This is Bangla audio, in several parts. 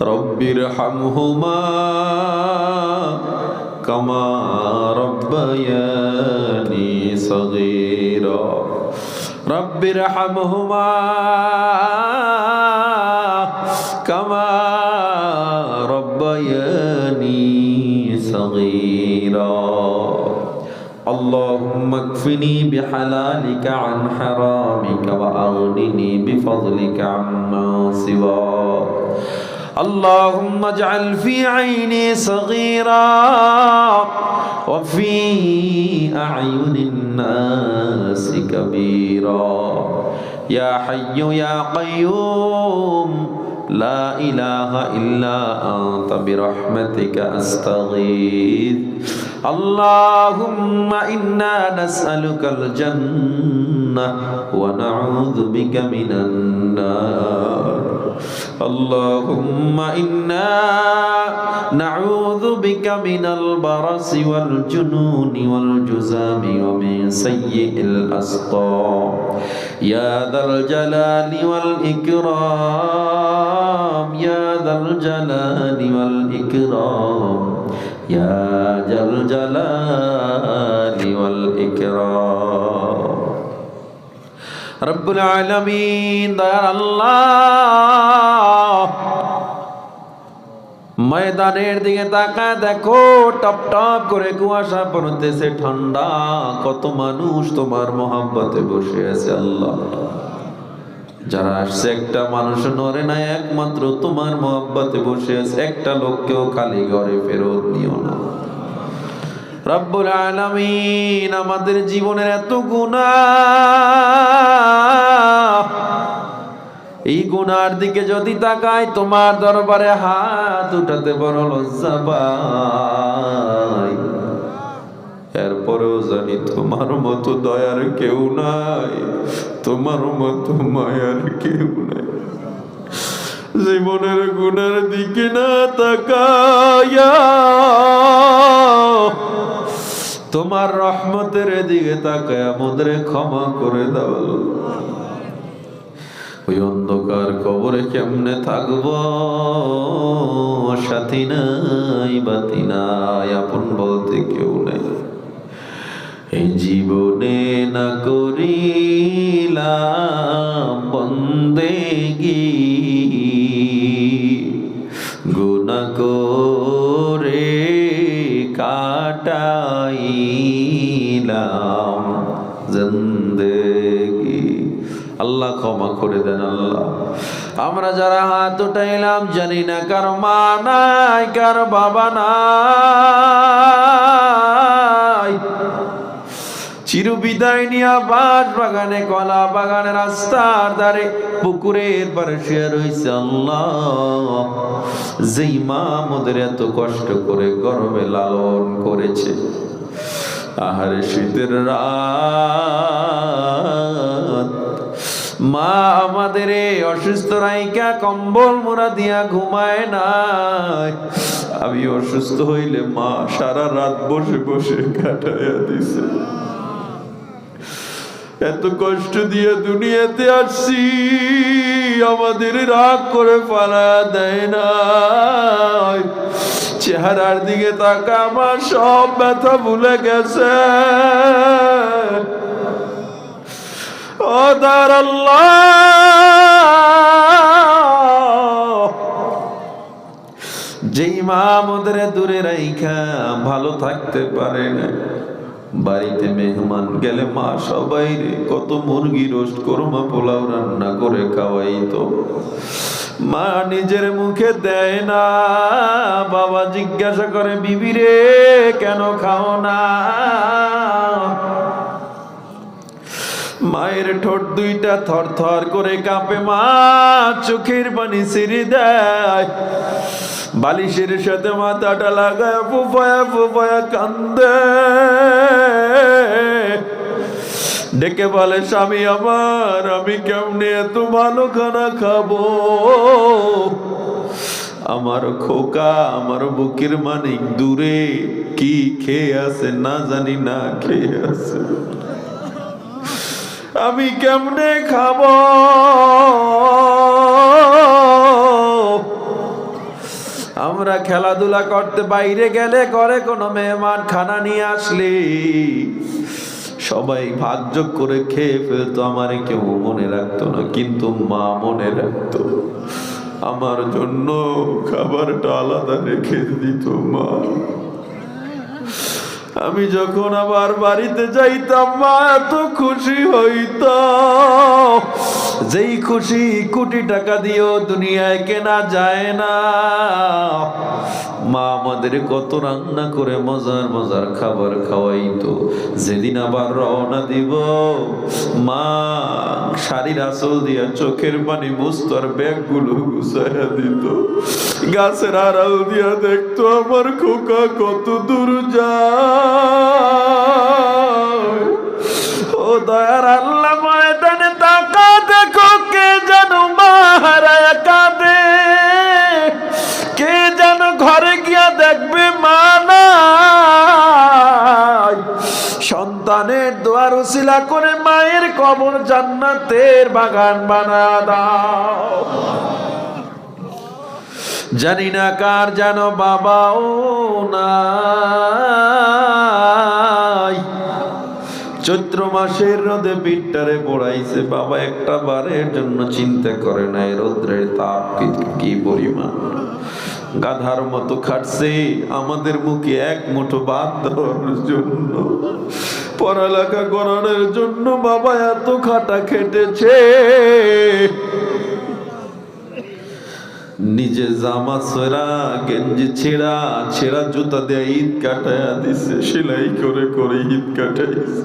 رب ارحمهما كما ربياني صغيرا. رب ارحمهما كما ربياني صغيرا. اللهم اكفني بحلالك عن حرامك وأغنني بفضلك عما سواك. اللهم اجعل في عيني صغيرا وفي أعين الناس كبيرا. يا حي يا قيوم لا إله إلا أنت برحمتك أستغيث. اللهم إنا نسألك الجنة ونعوذ بك من النار. اللهم إنا نعوذ بك من البرص والجنون والجزام ومن سيء الأسقام يا ذا الجلال والإكرام يا ذا الجلال والإكرام يا ذا الجلال والإكرام রব্বুল আলমিন, দয়ার আল্লাহ। ময়দানের দিকে তাকায় দেখো, টপ টপ করে কুয়াশা পড়তেছে, ঠান্ডা। কত মানুষ তোমার মোহাব্বতে বসে আছে, আল্লাহ। যারা আসছে, একটা মানুষ নরে না, একমাত্র তোমার মোহাব্বতে বসে আছে। একটা লোককেও খালি ঘরে ফেরত নিও না। রব্বুল আলামিন আমাদের জীবনের এত গুণা এই গুনার দিকে যদি তাকাই, তোমার দরবারে হাত উঠাতে বড় লজ্জা পাই। এরপরেও জানি তোমার মতো দয়ার কেউ নাই, তোমার মতো মায়ার কেউ নাই। জীবনের গুণের দিকে না তাকায়া, তোমার রহমতের দিকে তাকায় আমাদের ক্ষমা করে দাও। ওই অন্ধকার কবরে কেমনে থাকব? সাথী নাই, বাতি নাই, আপন বলতে কেউ নেই। এই জীবনে না করিলাম বন্দেগি করে কাটাইলাম জিন্দেগি। আল্লাহ ক্ষমা করে দেন আল্লাহ। আমরা যারা হাত উঠাইলাম জানি না কার মা নাই, কার বাবা নাই। চির বিদায় নিয়া বাস বাগানে, কলা বাগানে রাস্তার ধারে, পুকুরের পারে শুয়ে রয়েছে আল্লাহ। যেই মা আমাদের এত কষ্ট করে গরমে লালন করেছে, আহারে শীতের রাত। মা আমাদের অসুস্থ রাইকা কম্বল মোড়া দিয়া ঘুমায় নাই। আমি অসুস্থ হইলে মা সারা রাত বসে বসে কাটাইয়া দিছে। এত কষ্ট দিয়ে দুনিয়াতে আসছি, আমাদের রাগ করে পালা দেয় না। চেহারার দিকে তাকা, আমার সব ব্যথা ভুলে গেছে। ও দার যেই মা আমাদের দূরে রাইখা, ভালো থাকতে পারে না। বাড়িতে মেহমান গেলে মা সবাই রে, কত মুরগি রোস্ট, কোরমা পোলাও রান্না করে খাওয়াই তো মা নিজের মুখে দেয় না, বাবা জিজ্ঞাসা করে, বিবি রে, কেন খাও না? মায়ের ঠোঁট দুইটা থর থর করে কাঁপে, মা, চোখের পানি সিঁড়ি দেয়। বালিশের সাথে মাথাটা লাগায় ফুফায়া ফুফায়া কান্দে। ডেকে বলে, স্বামী আমার, আমি কেমনে এত ভালো খানা খাব? আমার খোকা, আমার বুকের মানিক দূরে কি খেয়ে আছে, না জানি না খেয়ে আছে। আমি কেমনে খাব? আমরা খেলাধুলা করতে বাইরে গেলে করে কোনো মেহমান খানা নিয়ে আসলে? সবাই ভাগযোগ করে খেয়ে ফেলতো, আমার কেউ মনে রাখতো না, কিন্তু মা মনে রাখতো, আমার জন্য খাবারটা আলাদা রেখে দিত মা। আমি যখন আবার বাড়িতে যাইতাম, মা এত খুশি হইত। যেই খুশি কোটি টাকা দিয়েও দুনিয়ায় কেনা যায় না। মা আমাদের কত রান্না করে মজার মজার খাবার খাওয়াইতো। যেদিন আবার রওনা দিব, মা শাড়ির আসল দিয়া চোখের পানি মুস্ত আর ব্যাগগুলো গুছাইয়া দিত। গাছের আড়াল দিয়া দেখতো আমার খোকা কত দূর যায় ও দয়ার আল্লাহ সন্তানের দোয়ার উসিলা করে মায়ের কবর জান্নাতের বাগান বানা দাও। জানি না কার যেন বাবাও নাই। চৈত্র মাসের রোদে পিঠটারে পড়াইছে। বাবা একটা বারের জন্য চিন্তা করে নাই, রৌদ্রের তাপ কি- পরিমাণ। গাধার মতো খাটছে, আমাদের মুখে এক মুঠো ভাত দেওয়ার জন্য। পড়ালেখা করানোর জন্য বাবা এত খাটা খেটেছে। নিজে জামা ছেঁড়া, গেঞ্জি ছেঁড়া ছেঁড়া জুতা দিয়ে ঈদ কাটায়া দিছে, সেলাই করে করে ঈদ কাটাইছে।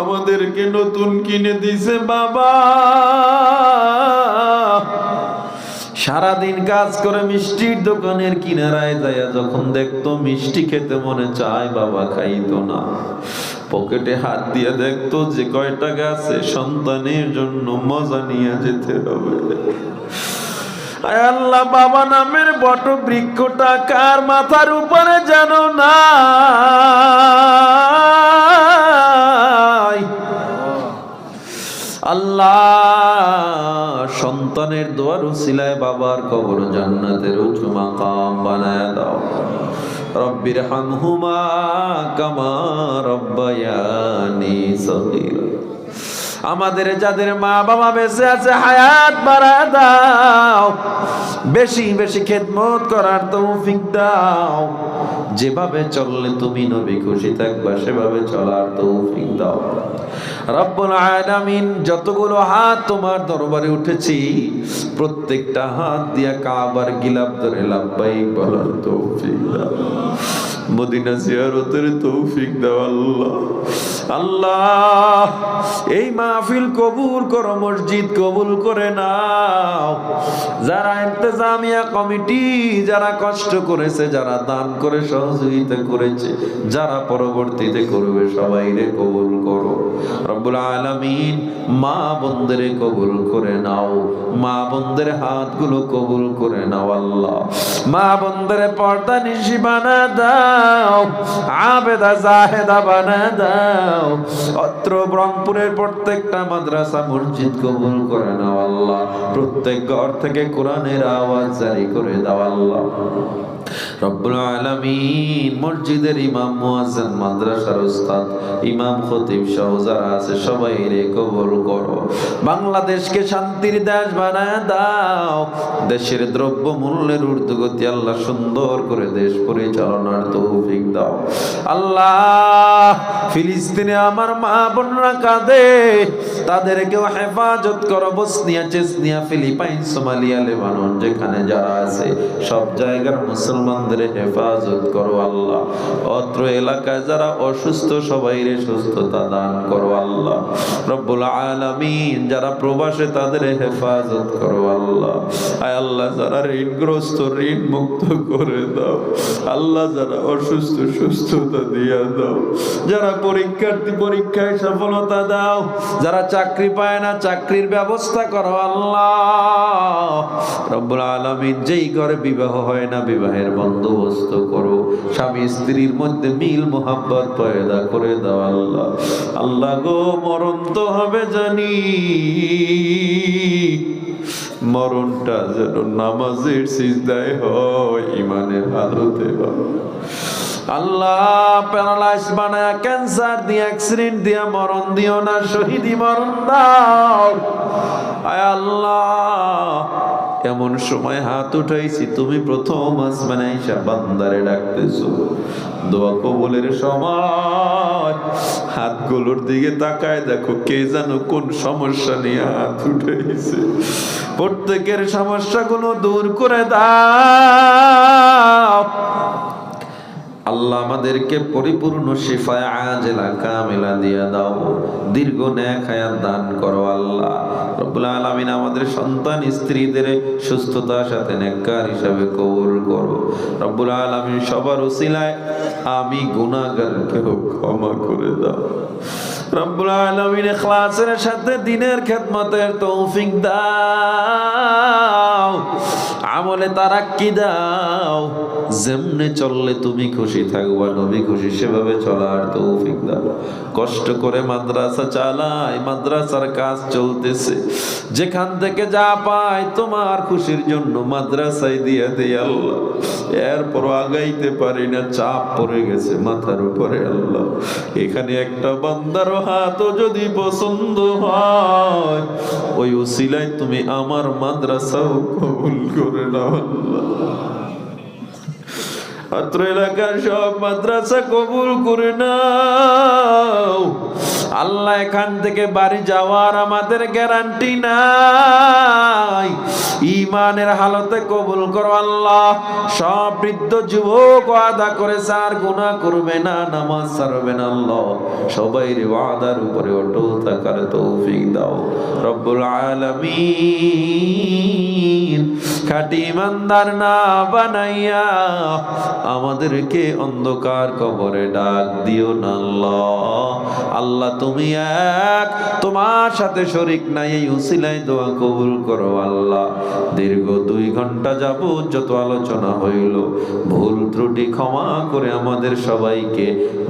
আমাদেরকে নতুন কিনে দিছে বাবা। সারাদিন কাজ করে মিষ্টির দোকানের কিনারায় যায় যখন দেখতো মিষ্টি খেতে মনে চায়, বাবা খাইতো না। পকেটে হাত দিয়ে দেখতো যে কয় টাকা আছে সন্তানের জন্য মজা নিয়ে যেতে হবে। আল্লাহ, বাবা নামের বট বৃক্ষটা কার মাথার উপরে না সন্তানের দোয়ার উসিলায় বাবার কবর জান্নাতের উঁচু মাকাম বানায় দাও। রব্বির হামহুমা কামা রব্বায়ানি সগীরা। আমাদের যাদের মা বাবা বেঁচে আছে, হায়াত বাড়া দাও। বেশি বেশি খেদমত করার তৌফিক দাও। যেভাবে চললে তুমি নবী খুশি থাকবা, সেভাবে চলার তৌফিক দাও। রব্বুল আলামিন, যতগুলো হাত তোমার দরবারে উঠেছি, প্রত্যেকটা হাত দিয়া কাবার গিলাপ ধরে লাভবাই বলার তৌফিক দাও। মদিনা জিয়ারতের তৌফিক দাও আল্লাহ। আল্লাহ, এই মাহফিল কবুল করো, মসজিদ কবুল করে নাও। যারা ইন্তেজামিয়া কমিটি, যারা কষ্ট করেছে, যারা দান করে সহযোগিতা করেছে, যারা পরবর্তীতে করবে সবাই রে কবুল করো। রব্বুল আলামিন মা বন্ধের কবুল করে নাও। মা বন্ধের হাতগুলো কবুল করে নাও আল্লাহ। মা বন্ধের পর্দা নিশি বানা দাও, আবেদা জাহেদা বানা দাও। অত্র ব্রহ্মপুরের প্রত্যেকটা মাদ্রাসা মসজিদ কবুল করে নাও আল্লাহ। প্রত্যেক ঘর থেকে কোরআনের আওয়াজ জারি করে দাও আল্লাহ। রব্বুল আলামিন মসজিদের ইমাম, মুয়াজ্জিন, মাদ্রাসার উস্তাদ, ইমাম, খতিব সহ যারা আছে সবাই রে কবুল করো। বাংলাদেশকে শান্তির দেশ বানায় দাও। দেশের দ্রব্য মূল্যের ঊর্ধ্বগতি আল্লাহ সুন্দর করে দেশ পরিচালনার তৌফিক দাও। আল্লাহ, ফিলিস্তিনে আমার মা বোনরা কাঁদে। তাদেরকেও হেফাজত করো। Bosnia, Chechnya, Philippines, Somalia, Lebanon, যেখানে যারা আছে, সব জায়গার মুসলমান মুসলমানদের হেফাজত করো আল্লাহ। অত্র এলাকায় যারা অসুস্থ সবাই রে সুস্থতা দান করো আল্লাহ। রব্বুল আলামিন, যারা প্রবাসে, তাদের হেফাজত করো আল্লাহ। আয় আল্লাহ, যারা ঋণগ্রস্ত ঋণ মুক্ত করে দাও। আল্লাহ, যারা অসুস্থ, সুস্থতা দিয়া দাও। যারা পরীক্ষার্থী, পরীক্ষায় সফলতা দাও। যারা চাকরি পায় না, চাকরির ব্যবস্থা করো আল্লাহ। রব্বুল আলামিন, যেই ঘরে বিবাহ হয় না, বিবাহের বন্দোবস্ত করো। স্বামী স্ত্রীর মধ্যে মিল মোহাব্বত পয়দা করে দাও আল্লাহ। আল্লাহ গো, মরণ তো হবে জানি। মরণটা যেন নামাজের সিজদায় হয়, ইমানের হালতে আল্লাহ প্যারালাইজ বানায় ক্যান্সার দিয়ে, অ্যাক্সিডেন্ট দিয়ে, মরণ দিও না শহীদি মরণ দাও। আয় আল্লাহ। এমন সময় হাত উঠাইছি, তুমি প্রথম আসমানে আইসা বান্দারে ডাকতেছো। দোয়া কবলের সময় হাতগুলোর দিকে তাকায় দেখো কে যেন কোন সমস্যা নিয়ে হাত উঠাইছে। প্রত্যেকের সমস্যাগুলো দূর করে দাও। আল্লাহ আমাদেরকে পরিপূর্ণ শিফায় আজেলা কামিলা দিয়া দাও। দীর্ঘ ন্যাক হায়াত দান করো আল্লাহ। রব্বুল আলামিন আমাদের সন্তান, স্ত্রীদের সুস্থতার সাথে নেককার হিসাবে কবুল করো। রব্বুল আলামিন সবার উসিলায় আমি গুনাহগারকে ক্ষমা করে দাও। রব্বুল আলামিন ইখলাসের সাথে দিনের খেদমতের তৌফিক দাও, আমলে তারাক্কি দাও। যেমনে চললে তুমি খুশি থাকবা, নবী খুশি সেভাবে চলার তৌফিক দাও। কষ্ট করে মাদ্রাসা চালাই, মাদ্রাসার কাজ চলতেছে। যেখান থেকে যা পাই তোমার খুশির জন্য মাদ্রাসায় দিয়ে দেই আল্লাহ। এরপর আগাইতে পারি না, চাপ পড়ে গেছে মাথার উপরে আল্লাহ। এখানে একটা বান্দারও হাতও যদি পছন্দ হয়, ওই উসিলায় তুমি আমার মাদ্রাসাও কবুল করে নাও, আল্লাহ। এলাকার সব মাদ্রাসা কবুল করে নাও। আল্লাহ এখান থেকে বাড়ি যাওয়ার আমাদের গ্যারান্টি নাই। ইমানের হালতে কবুল করো আল্লাহ। সব যুবক আদা করে স্যার গুণা করবে না, নামাজ ছাড়বে না আল্লাহ। সবাই রে ওয়াদার উপরে অটল থাকার তৌফিক দাও। রব্বুল আলামিন। খাটি ইমানদার না বানাইয়া আমাদেরকে অন্ধকার কবরে ডাক দিও না আল্লাহ। আল্লাহ তুমি এক। তোমার সাথে শরিক নাই, এই উসিলাই দোয়া কবুল করো আল্লাহ। দীর্ঘ দুই ঘণ্টা যাব যত আলোচনা হইল, ভুল ত্রুটি ক্ষমা করে আমাদের সবাইকে,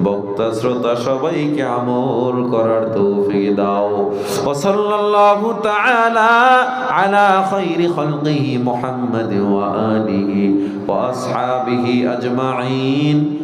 বক্তা, শ্রোতা সবাইকে আমল করার তৌফিক দাও। ও সাল্লাল্লাহু তাআলা আলা খাইরি খালকিহি মুহাম্মাদ ওয়া আলিহি ওয়া আসহাবিহি আজমাইন।